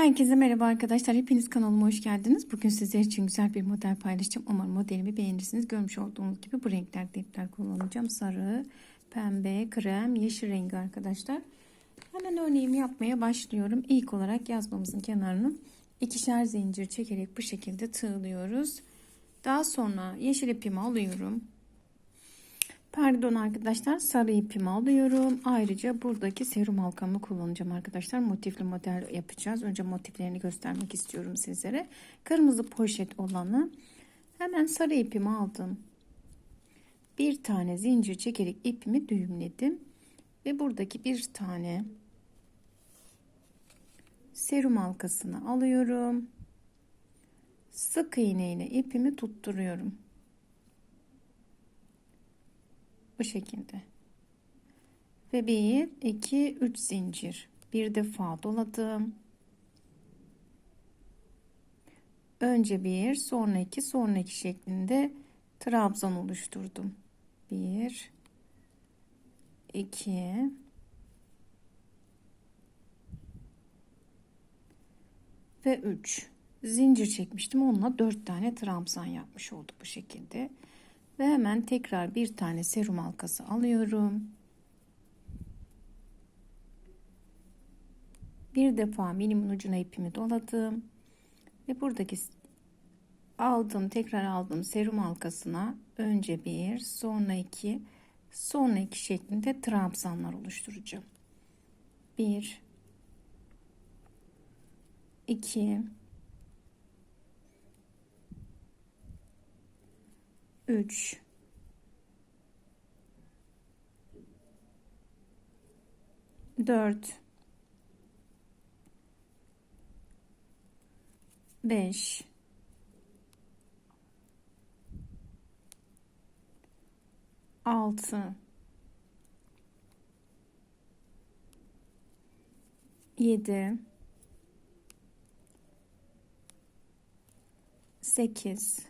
Herkese merhaba arkadaşlar. Hepiniz kanalıma hoş geldiniz. Bugün sizler için güzel bir model paylaşacağım. Umarım modelimi beğenirsiniz. Görmüş olduğunuz gibi bu renklerde ipler kullanacağım. Sarı, pembe, krem, yeşil rengi arkadaşlar. Hemen örneğimi yapmaya başlıyorum. İlk olarak yazmamızın kenarını ikişer zincir çekerek bu şekilde tığlıyoruz. Daha sonra yeşil ipimi alıyorum. Pardon arkadaşlar sarı ipimi alıyorum. Ayrıca buradaki serum halkamı kullanacağım arkadaşlar. Motifli model yapacağız. Önce motiflerini göstermek istiyorum sizlere. Kırmızı poşet olanı hemen sarı ipimi aldım. Bir tane zincir çekerek ipimi düğümledim. Ve buradaki bir tane serum halkasını alıyorum. Sık iğne ile ipimi tutturuyorum. Bu şekilde. Ve 1, 2, 3 zincir. Bir defa doladım. Önce bir, sonra iki, sonra iki şeklinde trabzan oluşturdum. 1 2 ve 3 zincir çekmiştim. Onunla 4 tane trabzan yapmış olduk bu şekilde. Ve hemen tekrar bir tane serum halkası alıyorum. Bir defa minimin ucuna ipimi doladım. Ve buradaki aldım tekrar aldım serum halkasına önce bir sonra iki sonra iki şeklinde trabzanlar oluşturacağım. Bir iki 3 4 5 6 7 8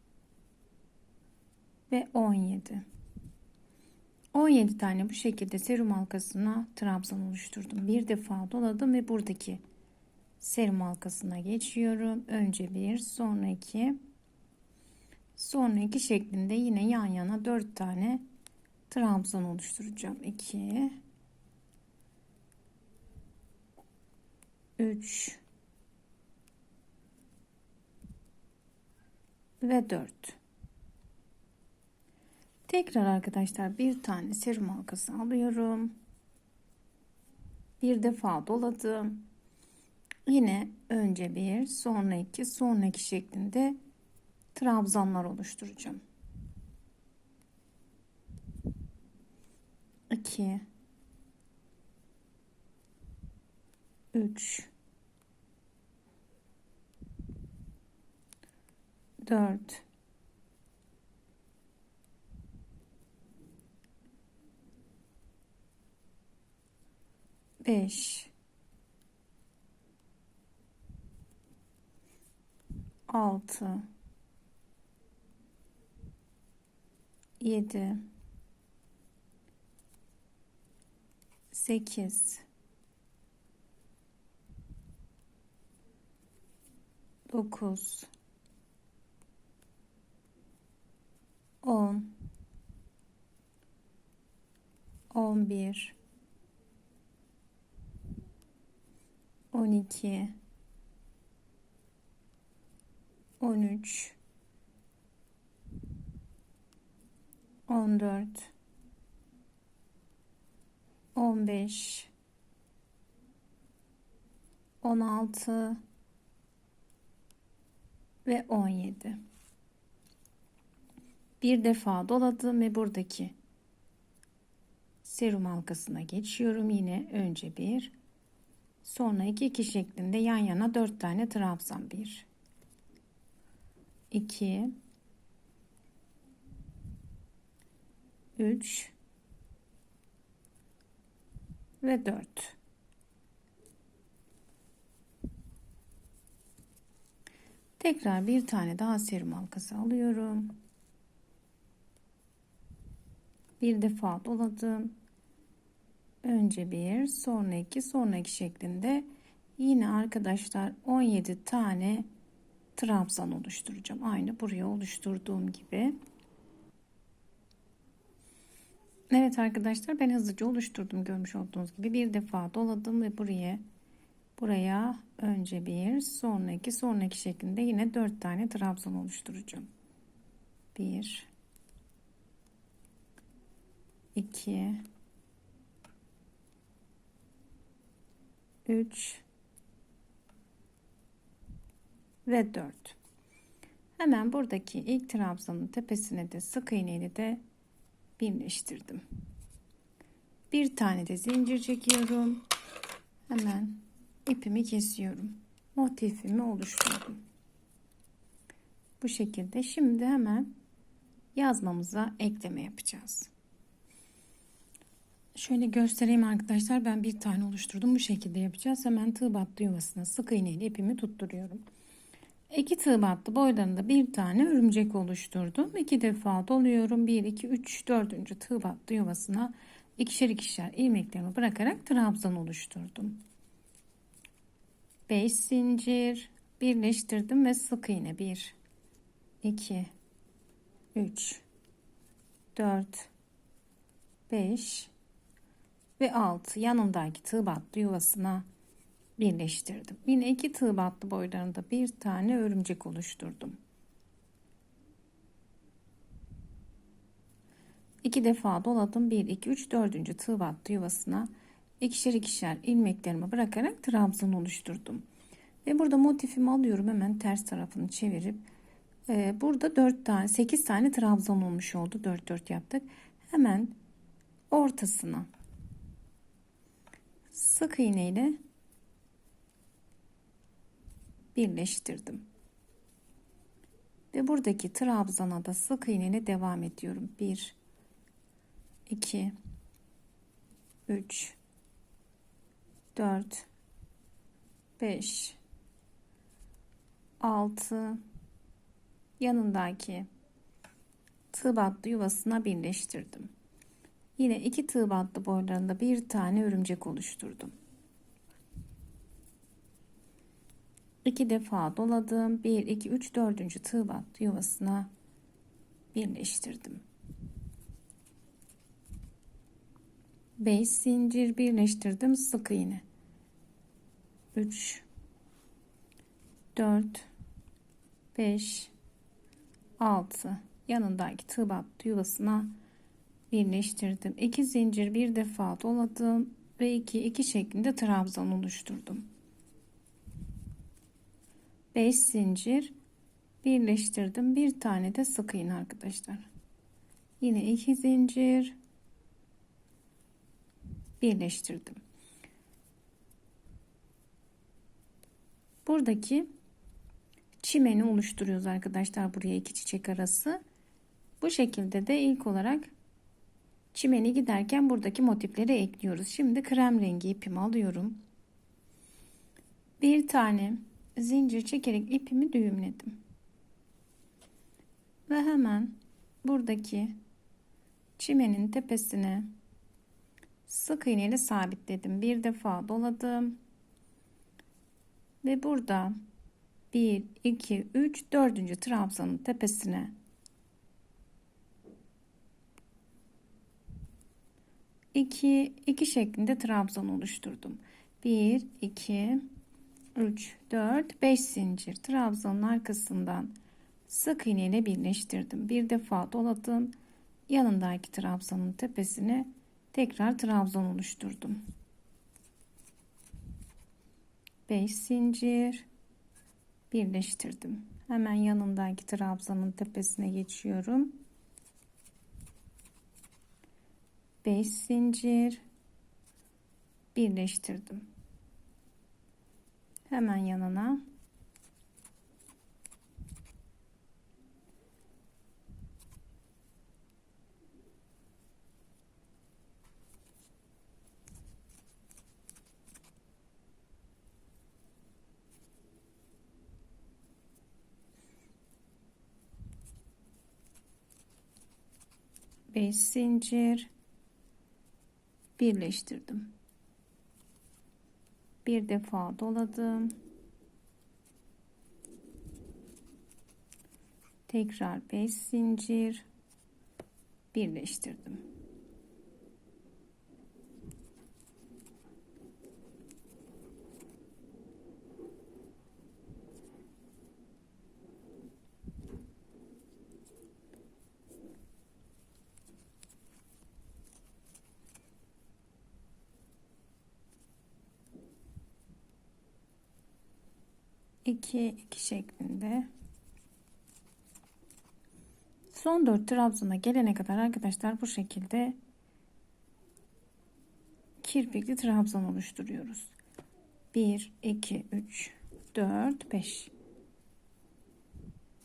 ve 17. 17 tane bu şekilde serum halkasına trabzan oluşturdum. Bir defa doladım ve buradaki serum halkasına geçiyorum. Önce bir, sonra iki, sonra iki şeklinde yine yan yana 4 tane trabzan oluşturacağım. 2 3 ve 4 Tekrar arkadaşlar bir tane serum halkası alıyorum. Bir defa doladım. Yine önce bir, sonra iki, sonra iki şeklinde trabzanlar oluşturacağım. 2 3 4 5 6 7 8 9 10 11 12 13 14 15 16 ve 17 bir defa doladım ve buradaki serum halkasına geçiyorum. Yine önce bir Sonra 2 2 şeklinde yan yana 4 tane trabzan 1 2 3 ve 4 Tekrar bir tane daha serum halkası alıyorum. Bir defa doladım. Önce bir, sonra iki, sonra şeklinde yine arkadaşlar 17 tane trabzan oluşturacağım. Aynı buraya oluşturduğum gibi. Evet arkadaşlar ben hızlıca oluşturdum görmüş olduğunuz gibi. Bir defa doladım ve buraya buraya önce bir, sonra iki, sonra iki şeklinde yine dört tane trabzan oluşturacağım. Bir, iki, üç ve dört. Hemen buradaki ilk trabzanın tepesine de sık iğneyle de birleştirdim. Bir tane de zincir çekiyorum. Hemen ipimi kesiyorum. Motifimi oluşturdum. Bu şekilde şimdi hemen yazmamıza ekleme yapacağız. Şöyle göstereyim arkadaşlar. Ben bir tane oluşturdum. Bu şekilde yapacağız. Hemen tığ battı yuvasına sık iğne ile ipimi tutturuyorum. İki tığ battı boylarında bir tane örümcek oluşturdum. İki defa doluyorum. 1, 2, 3, 4. tığ battı yuvasına ikişer ikişer ilmeklerimi bırakarak trabzan oluşturdum. 5 zincir birleştirdim ve sık iğne 1 2 3 4 5 ve 6 yanındaki tığ battı yuvasına birleştirdim. Yine iki tığ battı boylarında bir tane örümcek oluşturdum. İki defa doladım. 1 2 3 4. tığ battı yuvasına ikişer ikişer ilmeklerimi bırakarak trabzan oluşturdum. Ve burada motifimi alıyorum hemen ters tarafını çevirip e, burada 4 tane 8 tane trabzan olmuş oldu. 4 4 yaptık. Hemen ortasına sık iğne ile birleştirdim. Ve buradaki trabzana da sık iğne ile devam ediyorum. 1 2 3 4 5 6 yanındaki tığ battı yuvasına birleştirdim. Yine iki tığ battı boylarında bir tane örümcek oluşturdum. İki defa doladım. 1 2 3 4. tığ battı yuvasına birleştirdim. 5 zincir birleştirdim sık iğne. 3 4 5 6 yanındaki tığ battı yuvasına birleştirdim. 2 zincir bir defa doladım ve 2 2 şeklinde trabzan oluşturdum. 5 zincir birleştirdim. Bir tane de sık iğne arkadaşlar. Yine 2 zincir birleştirdim. Buradaki çimeni oluşturuyoruz arkadaşlar buraya iki çiçek arası. Bu şekilde de ilk olarak çimeni giderken buradaki motifleri ekliyoruz. Şimdi krem rengi ipimi alıyorum. Bir tane zincir çekerek ipimi düğümledim. Ve hemen buradaki çimenin tepesine sık iğne ile sabitledim. Bir defa doladım. Ve burada 1 2 3 4. trabzanın tepesine iki iki şeklinde trabzan oluşturdum. 1 2 3 4 5 zincir trabzanın arkasından sık iğne ile birleştirdim. Bir defa doladım. Yanındaki trabzanın tepesine tekrar trabzan oluşturdum. 5 zincir birleştirdim. Hemen yanındaki trabzanın tepesine geçiyorum. 5 zincir. Birleştirdim. Hemen yanına. Beş zincir birleştirdim. Bir defa doladım. Tekrar 5 zincir birleştirdim. İki iki şeklinde. Son 4 trabzana gelene kadar arkadaşlar bu şekilde kirpikli trabzan oluşturuyoruz. 1 2 3 4 5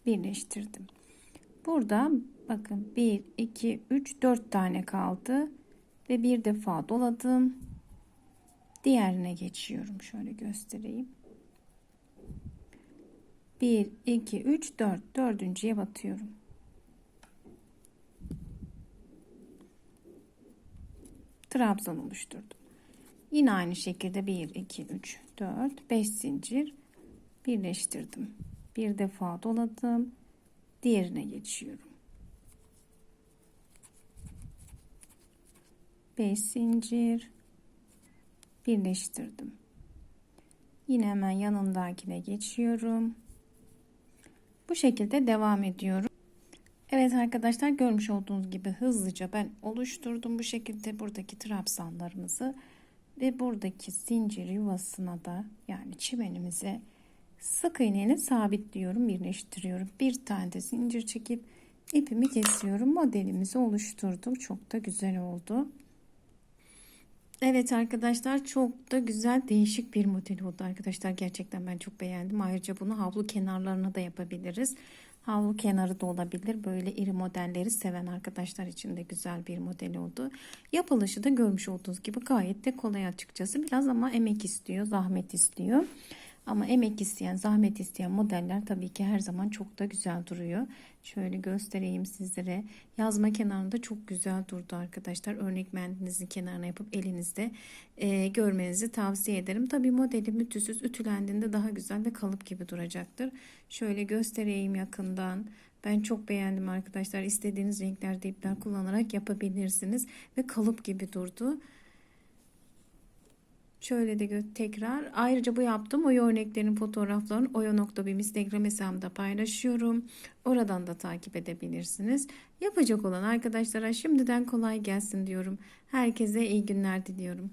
birleştirdim. Burada bakın 1 2 3 4 tane kaldı ve bir defa doladım. Diğerine geçiyorum şöyle göstereyim 1 2 3 4 dördüncüye batıyorum. Trabzan oluşturdum. Yine aynı şekilde 1 2 3 4 5 zincir birleştirdim. Bir defa doladım. Diğerine geçiyorum. 5 zincir birleştirdim. Yine hemen yanındakine geçiyorum bu şekilde devam ediyorum. Evet arkadaşlar görmüş olduğunuz gibi hızlıca ben oluşturdum bu şekilde buradaki trabzanlarımızı ve buradaki zincir yuvasına da yani çimenimize sık iğneyle sabitliyorum birleştiriyorum. Bir tane de zincir çekip ipimi kesiyorum. Modelimizi oluşturdum. Çok da güzel oldu Evet arkadaşlar çok da güzel değişik bir model oldu arkadaşlar. Gerçekten ben çok beğendim. Ayrıca bunu havlu kenarlarına da yapabiliriz. Havlu kenarı da olabilir. Böyle iri modelleri seven arkadaşlar için de güzel bir model oldu. Yapılışı da görmüş olduğunuz gibi gayet de kolay açıkçası. Biraz ama emek istiyor, zahmet istiyor. Ama emek isteyen, zahmet isteyen modeller tabii ki her zaman çok da güzel duruyor. Şöyle göstereyim sizlere. Yazma kenarında çok güzel durdu arkadaşlar. Örnek mendinizin kenarına yapıp elinizde e, görmenizi tavsiye ederim. Tabii modeli mütüsüz ütülendiğinde daha güzel ve kalıp gibi duracaktır. Şöyle göstereyim yakından. Ben çok beğendim arkadaşlar. İstediğiniz renklerde ipler kullanarak yapabilirsiniz. Ve kalıp gibi durdu. Şöyle de tekrar. Ayrıca bu yaptığım oya örneklerinin fotoğraflarını oya.bim Instagram hesabımda paylaşıyorum. Oradan da takip edebilirsiniz. Yapacak olan arkadaşlara şimdiden kolay gelsin diyorum. Herkese iyi günler diliyorum.